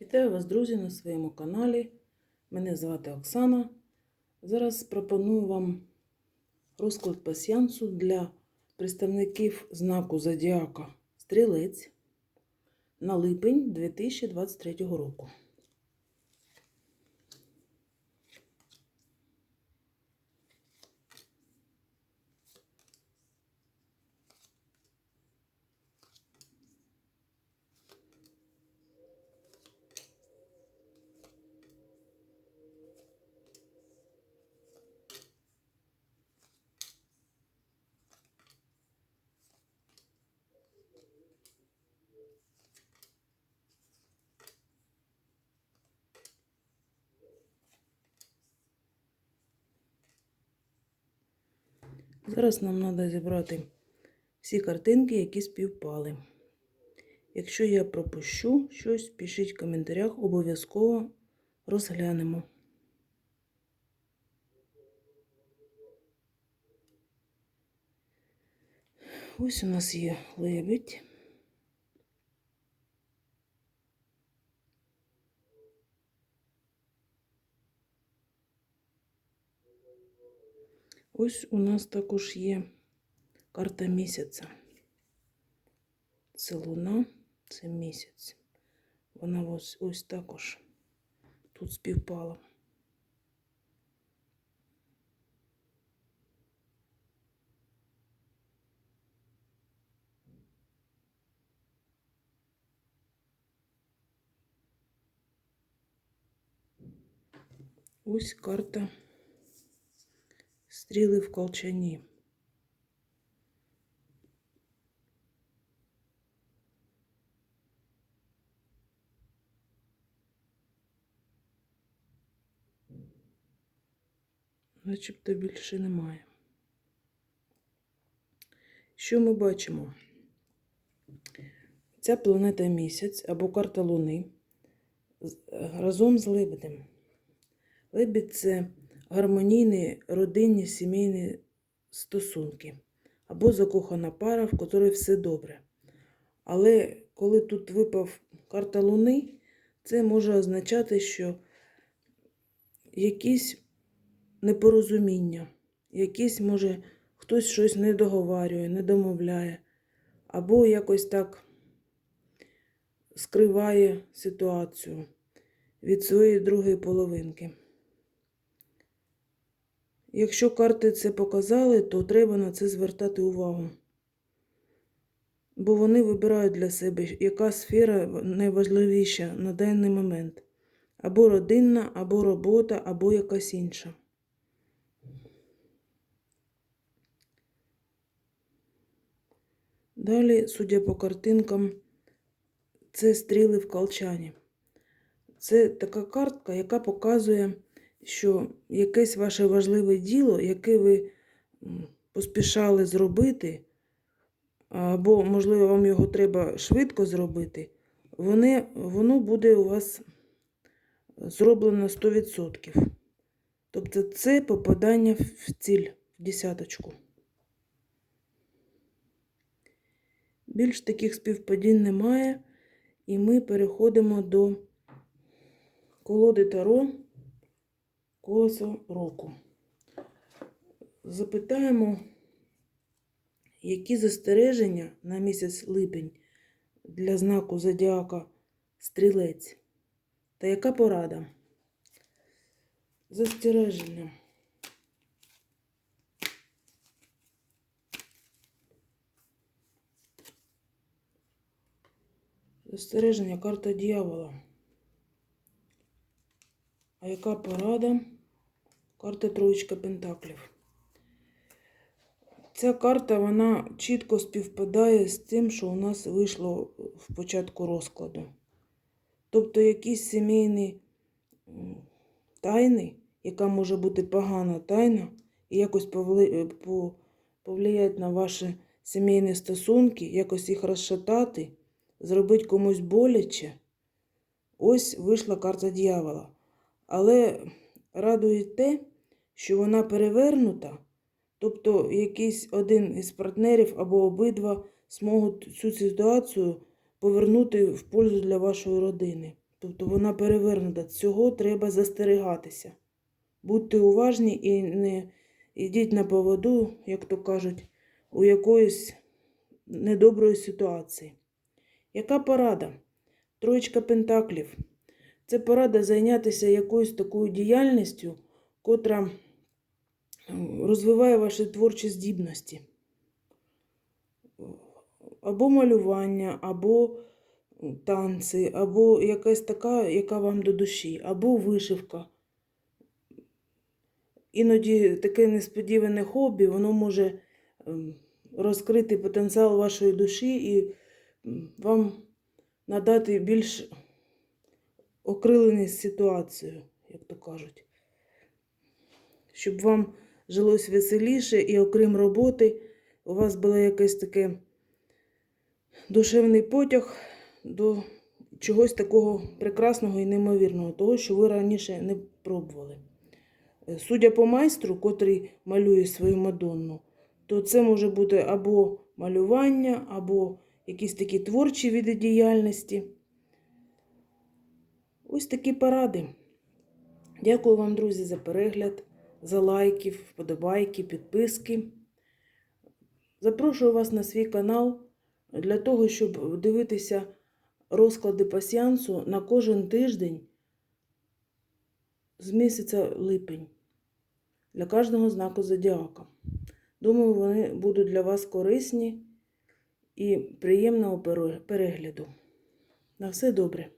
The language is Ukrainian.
Вітаю вас, друзі, на своєму каналі. Мене звати Оксана. Зараз пропоную вам розклад пасіянсу для представників знаку Зодіака Стрілець на липень 2023 року. Зараз нам треба зібрати всі картинки, які співпали. Якщо я пропущу щось, пишіть в коментарях, обов'язково розглянемо. Ось у нас є лебідь. Ось у нас також є карта місяця. Це луна, це місяць. Вона ось, ось також тут співпала. Ось карта Стріли в колчані. Начебто більше немає. Що ми бачимо? Ця планета місяць або карта Луни разом з лебедем. Лебідь це гармонійні родинні сімейні стосунки або закохана пара, в котрій все добре. Але коли тут випав карта Луни, це може означати, що якісь непорозуміння, якісь, може, хтось щось не договарює, не домовляє, або якось так скриває ситуацію від своєї другої половинки. Якщо карти це показали, то треба на це звертати увагу. Бо вони вибирають для себе, яка сфера найважливіша на даний момент. Або родинна, або робота, або якась інша. Далі, судя по картинкам, це стріли в колчані. Це така картка, яка показує, що якесь ваше важливе діло, яке ви поспішали зробити, або, можливо, вам його треба швидко зробити, вони, воно буде у вас зроблено 100%. Тобто це попадання в ціль, в десяточку. Більш таких співпадінь немає, і ми переходимо до колоди Таро колесо року. Запитаємо, які застереження на місяць липень для знаку зодіака стрілець та яка порада? Застереження. Застереження карта дьявола. А яка порада? Карта троєчка пентаклів. Ця карта вона чітко співпадає з тим, що у нас вийшло в початку розкладу. Тобто якісь сімейні тайни, яка може бути погана тайна, і якось повли- е, на ваші сімейні стосунки, якось їх розшатати, зробити комусь боляче. Ось вийшла карта дьявола. Але радує те, що вона перевернута, тобто якийсь один із партнерів або обидва зможуть цю ситуацію повернути в пользу для вашої родини, Тобто вона перевернута. Цього треба застерігатися. Будьте уважні і не йдіть на поводу, як то кажуть, у якоїсь недоброї ситуації. Яка порада? Троєчка пентаклів. Це порада зайнятися якоюсь такою діяльністю, котра розвиває ваші творчі здібності. Або малювання, або танці, або якась така, яка вам до душі, або вишивка. Іноді таке несподіване хобі, воно може розкрити потенціал вашої душі і вам надати більш окриленість ситуацію, як то кажуть. Щоб вам жилось веселіше і окрім роботи, у вас було якесь таке душевний потяг до чогось такого прекрасного і неймовірного, того, що ви раніше не пробували. Е, Судя по майстру, котрий малює свою Мадонну, то це може бути або малювання, або якісь такі творчі види діяльності. Ось такі поради. Дякую вам, друзі, за перегляд, за лайки, вподобайки, підписки. Запрошую вас на свій канал для того, щоб дивитися розклади пасіансу на кожен тиждень з місяця липень для кожного знаку зодіака. Думаю, вони будуть для вас корисні і приємного перегляду. На все добре.